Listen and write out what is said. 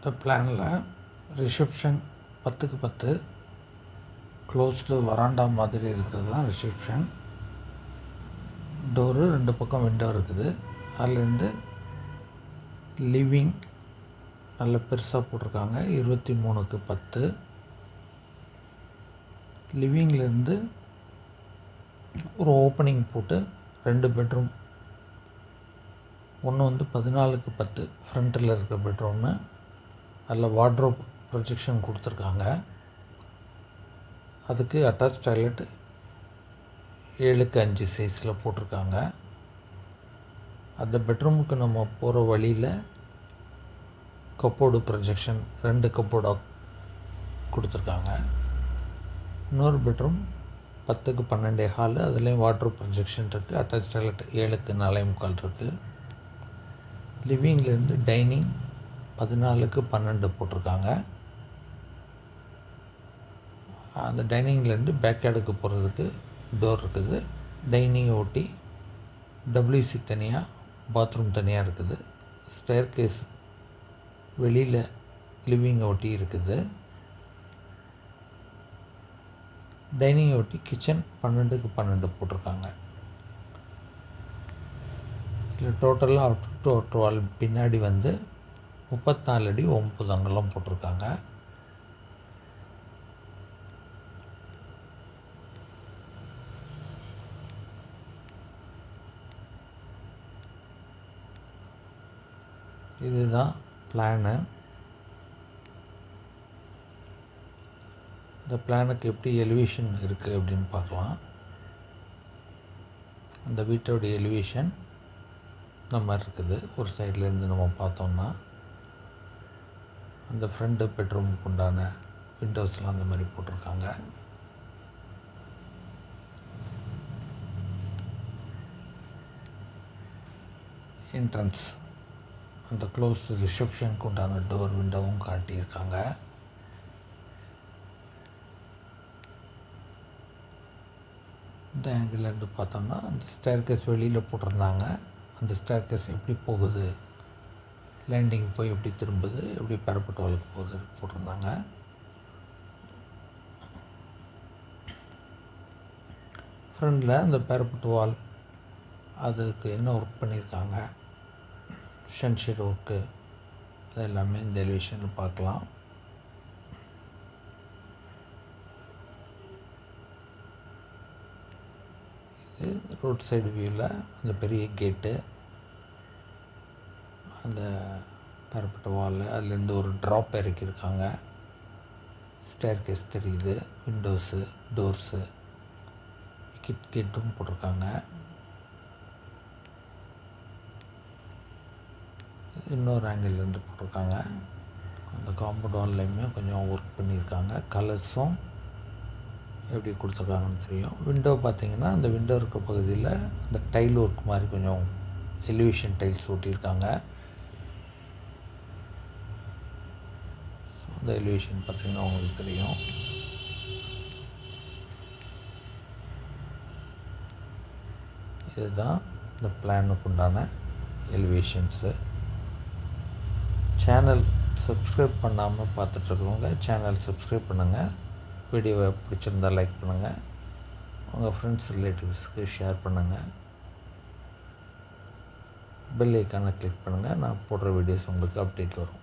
இந்த பிளானில் ரிசப்ஷன் பத்துக்கு பத்து க்ளோஸ்டு வராண்டா மாதிரி இருக்கிறது தான் ரிசப்ஷன் டோரு ரெண்டு பக்கம் விண்டோ இருக்குது. அதுலேருந்து லிவிங் நல்ல பெருசாக போட்டிருக்காங்க. இருபத்தி மூணுக்கு பத்து. லிவிங்லேருந்து ஒரு ஓப்பனிங் போட்டு ரெண்டு பெட்ரூம் ஒன்று வந்து பதினாலுக்கு பத்து ஃப்ரண்ட்டில் இருக்கிற பெட்ரூம்னு அதில் வார்ட்ரோப் ப்ரொஜெக்ஷன் கொடுத்துருக்காங்க. அதுக்கு அட்டாச் டாய்லெட் ஏழுக்கு அஞ்சு சைஸில் போட்டிருக்காங்க. அந்த பெட்ரூமுக்கு நம்ம போகிற வழியில் கப்போர்டு ப்ரொஜெக்ஷன் ரெண்டு கப்போர்டாக கொடுத்துருக்காங்க. இன்னொரு பெட்ரூம் பத்துக்கு பன்னெண்டே ஹாலு அதுலேயும் வாட்ரு ப்ரொஜெக்ஷன் இருக்குது அட்டாச் டாய்லெட் ஏழுக்கு நாலே முக்கால் இருக்குது லிவிங்லேருந்து டைனிங் பதினாலுக்கு பன்னெண்டு போட்டிருக்காங்க. அந்த டைனிங்லேருந்து பேக்யார்டுக்கு போகிறதுக்கு டோர் இருக்குது. டைனிங்கை ஒட்டி டபிள்யூசி தனியாக பாத்ரூம் தனியாக இருக்குது. ஸ்டேர் கேஸ் வெளியில் லிவிங்கை ஒட்டி இருக்குது. டைனிங்கை ஒட்டி கிச்சன் பன்னெண்டுக்கு பன்னெண்டு போட்டிருக்காங்க. இதில் டோட்டலாக அவுட் டு அவுட் பின்னாடி வந்து முப்பத்தாலு அடி ஒம்பது அங்கெல்லாம் போட்டிருக்காங்க. இதுதான் பிளானு. இந்த பிளானுக்கு எப்படி எலிவேஷன் இருக்குது அப்படின்னு பார்க்கலாம். அந்த வீட்டோட எலிவேஷன் இந்த மாதிரி இருக்குது. ஒரு சைட்லேருந்து நம்ம பார்த்தோம்னா அந்த ஃப்ரெண்டு பெட்ரூமுக்கு உண்டான விண்டோஸ்லாம் அந்த மாதிரி போட்டிருக்காங்க. என்ட்ரன்ஸ் அந்த க்ளோஸ் ரிசப்ஷனுக்கு உண்டான டோர் விண்டோவும் காட்டியிருக்காங்க. இந்த ஆங்கிள் பார்த்தோம்னா அந்த ஸ்டேர்கேஸ் வெளியில் போட்டிருந்தாங்க. அந்த ஸ்டேர்கேஸ் எப்படி போகுது? லேண்டிங் போய் எப்படி திரும்புது எப்படி பெறப்பட்டவர்களுக்கு வாழ்க்கை போகுது போட்டிருந்தாங்க. ஃப்ரண்டில் அந்த பேரப்பட்டு வால் அதுக்கு என்ன ஒர்க் பண்ணியிருக்காங்க ஷன்ஷீட் ஒர்க்கு அது எல்லாமே இந்த எலிவேஷனில் பார்க்கலாம். இது ரோட் சைடு வியூவில் அந்த பெரிய கேட்டு அந்த கருப்பட்ட வாலில் அதுலேருந்து ஒரு ட்ராப் இறக்கியிருக்காங்க. ஸ்டேர் கேஸ் தெரியுது விண்டோஸு டோர்ஸு கிட் கேட்டும் போட்டிருக்காங்க. இன்னொரு ஆங்கிள்லேருந்து போட்டிருக்காங்க. அந்த காம்பவுண்ட் வால்லையுமே கொஞ்சம் ஒர்க் பண்ணியிருக்காங்க. கலர்ஸும் எப்படி கொடுத்துருக்காங்கன்னு தெரியும். விண்டோ பார்த்தீங்கன்னா அந்த விண்டோ இருக்க பகுதியில் அந்த டைல் ஒர்க் மாதிரி கொஞ்சம் எலிவேஷன் டைல்ஸ் ஓட்டியிருக்காங்க அந்த எலிவேஷன் பார்த்தீங்கன்னா உங்களுக்கு தெரியும். இதுதான் இந்த பிளானுக்கு உண்டான எலிவேஷன்ஸு சேனல் சப்ஸ்கிரைப் பண்ணாமல் பார்த்துட்ருக்கவங்க சேனல் சப்ஸ்கிரைப் பண்ணுங்கள் வீடியோவை பிடிச்சிருந்தால் லைக் பண்ணுங்கள் உங்கள் ஃப்ரெண்ட்ஸ் ரிலேட்டிவ்ஸ்க்கு ஷேர் பண்ணுங்கள் பெல் ஐக்கானை கிளிக் பண்ணுங்கள் நான் போடுற வீடியோஸ் உங்களுக்கு அப்டேட் வரும்.